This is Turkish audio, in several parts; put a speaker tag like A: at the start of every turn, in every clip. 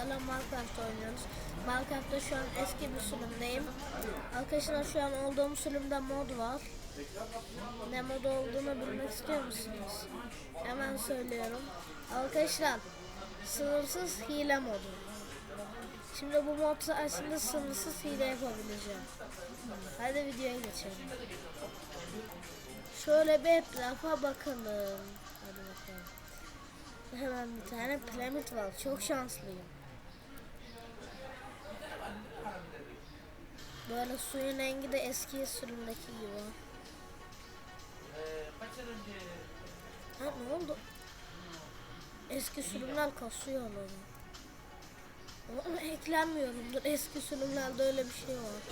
A: arkadaşlarla Minecraft oynuyoruz. Minecraft'ta şu an eski bir sürümdeyim. Arkadaşlar şu an olduğum sürümde mod var. Ne mod olduğunu bilmek istiyor musunuz? Hemen söylüyorum. Arkadaşlar sınırsız hile modu. Şimdi bu mod sayesinde sınırsız hile yapabileceğim. Hadi videoya geçelim. Şöyle bir etrafa bakalım. Hadi bakalım. Hemen bir tane piramit var. Çok şanslıyım. Böyle suyun rengi de eski sürümdeki gibi. Ha ne oldu? Eski sürümler kasıyor onu. Ama onu eklenmiyorumdur. Eski sürümlerde öyle bir şey var.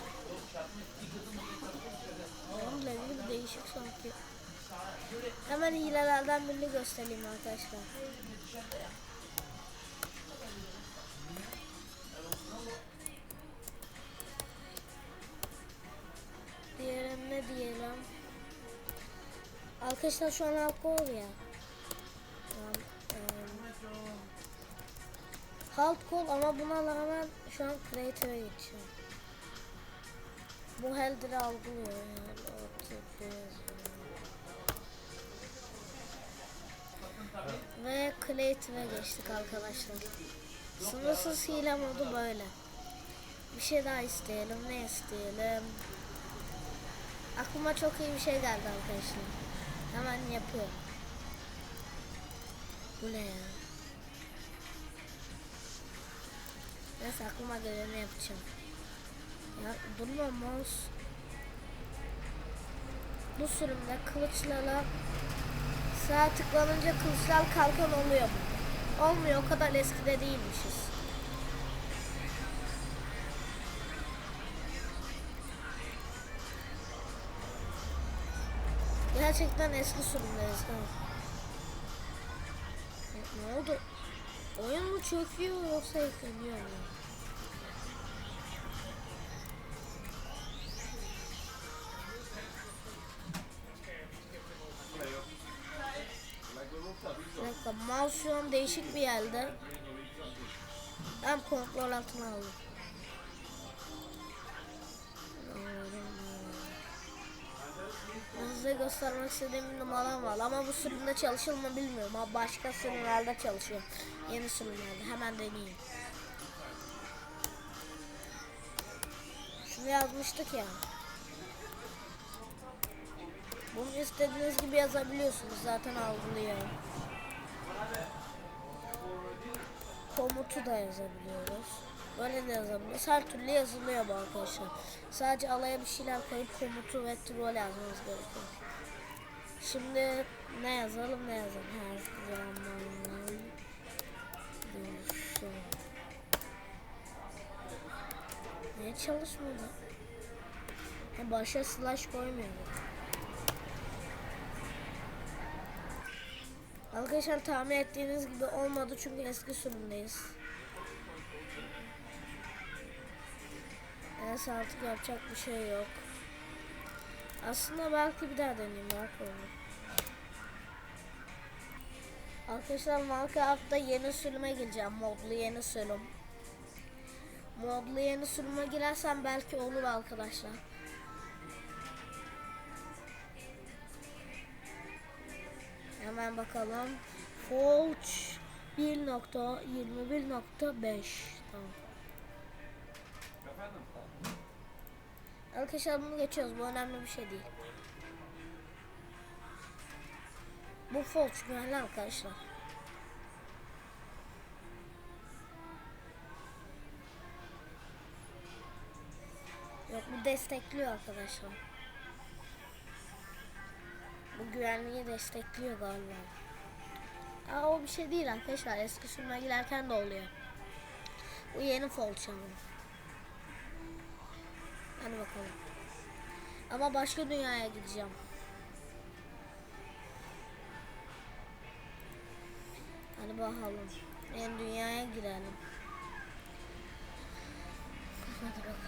A: Onun rengi değişik sanki. Hemen hilelerden birini göstereyim arkadaşlar. Diyelim ne diyelim? Arkadaşlar şu an alkol ya. Tamam, Halt kol ama buna rağmen şu an creative'e geçiyorum. Bu helder'i algılıyor yani. O. Ve creative'e geçtik arkadaşlar. Sınırsız hile modu böyle. Bir şey daha isteyelim. Ne isteyelim? Aklıma çok iyi bir şey geldi arkadaşlar. Hemen yapıyorum. Bu ne ya? Neyse aklıma geleni yapacağım. Ya durma mouse. Bu sürümde kılıçlarla sağa tıklanınca kılıçlar kalkan oluyor. Olmuyor o kadar eskide değilmişiz. Gerçekten eski sürümdeyiz. Ha. Ne oldu? Oyun mu çöküyor yoksa yükleniyor mu? Bir dakika mouse şu an değişik bir yerde. Ben kontrol altına aldım. Size göstermek istediğim bir numaram var ama bu sürümde çalışır mı bilmiyorum. Ama başka sürümlerde çalışıyor. Yeni sürümlerde. Hemen deneyeyim. Şunu yazmıştık ya. Bunu istediğiniz gibi yazabiliyorsunuz. Zaten algılıyor. Komutu da yazabiliyoruz. Böyle de yazabiliyoruz. Her türlü yazılıyor bu arkadaşlar. Sadece alaya bir şeyler koyup komutu ve troll yazmanız gerekiyor. Şimdi ne yazalım ne yazalım her zaman dursun. Niye çalışmadı? Ha, başa slash koymuyor. Arkadaşlar tahmin ettiğiniz gibi olmadı çünkü eski sürümdeyiz. Neyse artık yapacak bir şey yok. Aslında belki bir daha belki olur. Arkadaşlar Minecraft'ta yeni sürüme gireceğim. Modlu yeni sürüm. Modlu yeni sürüme girersem belki olur arkadaşlar. Hemen bakalım. Forge 1.21.5 Arkadaşlar bunu geçiyoruz. Bu önemli bir şey değil. Bu Forge güvenli arkadaşlar. Yok bu destekliyor arkadaşlar. Bu güvenliği destekliyor galiba. Aa o bir şey değil arkadaşlar. Eski sürüme girerken de oluyor. Bu yeni Forge ama. Hadi bakalım. Ama başka dünyaya gideceğim. Hadi bakalım. Yeni dünyaya girelim. Hadi bakalım.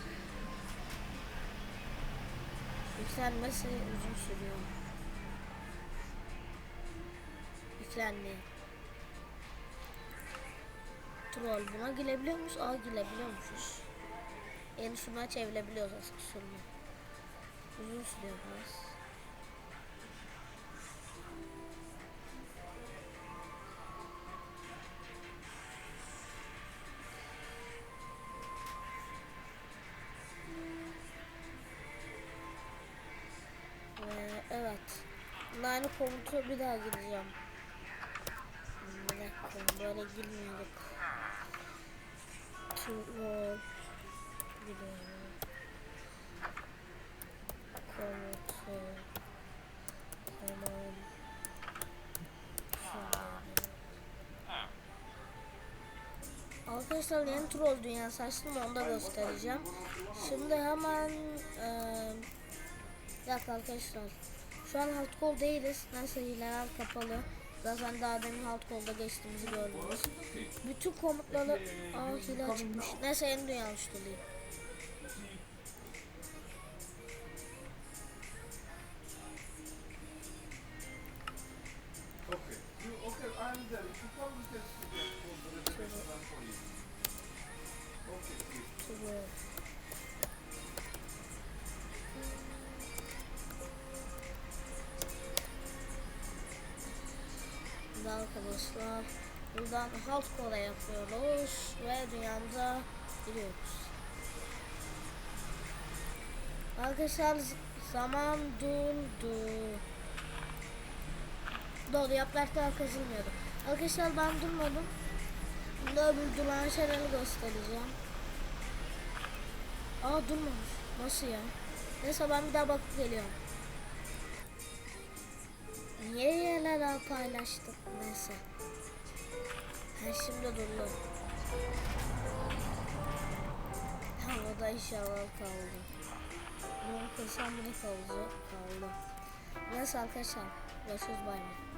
A: Yükselmesi uzun sürüyor. Yüklendi. Troll. Buna girebiliyor muyuz? Aa girebiliyormuşuz. Yeni sürüme çevirebiliyoruz eski sürümü. Uzun sürüyor biraz. Ve evet. Aynı komutu bir daha gireceğim. Bir dakika böyle girmiyorduk. Troll. Giriyorum. Komutu. Tamam. Arkadaşlar yeni troll dünyası açtım onu da göstereceğim. Şimdi hemen bir dakika arkadaşlar. Şu an kol değiliz. Neyse hileler kapalı. Zaten daha demin kolda geçtiğimizi gördünüz. Bütün komutları... Aa hile çıkmış. Neyse yeni dünya oluşturayım. Arkadaşlar buradan halt kola yapıyoruz ve dünyamıza giriyoruz. Arkadaşlar zaman durdu. Doğru yapraklar kazılmıyordu. Arkadaşlar ben durmadım. Şimdi öbür duran şeyleri göstereceğim. Aa durmamış. Nasıl ya? Neyse ben bir daha bakıp geliyorum. Niye yerlere paylaştık neyse. Ha şimdi durdu. Havada inşallah kaldı. Bunu kırsam bu kalacak. Kaldı. Neyse arkadaşlar. Görüşürüz bay bay.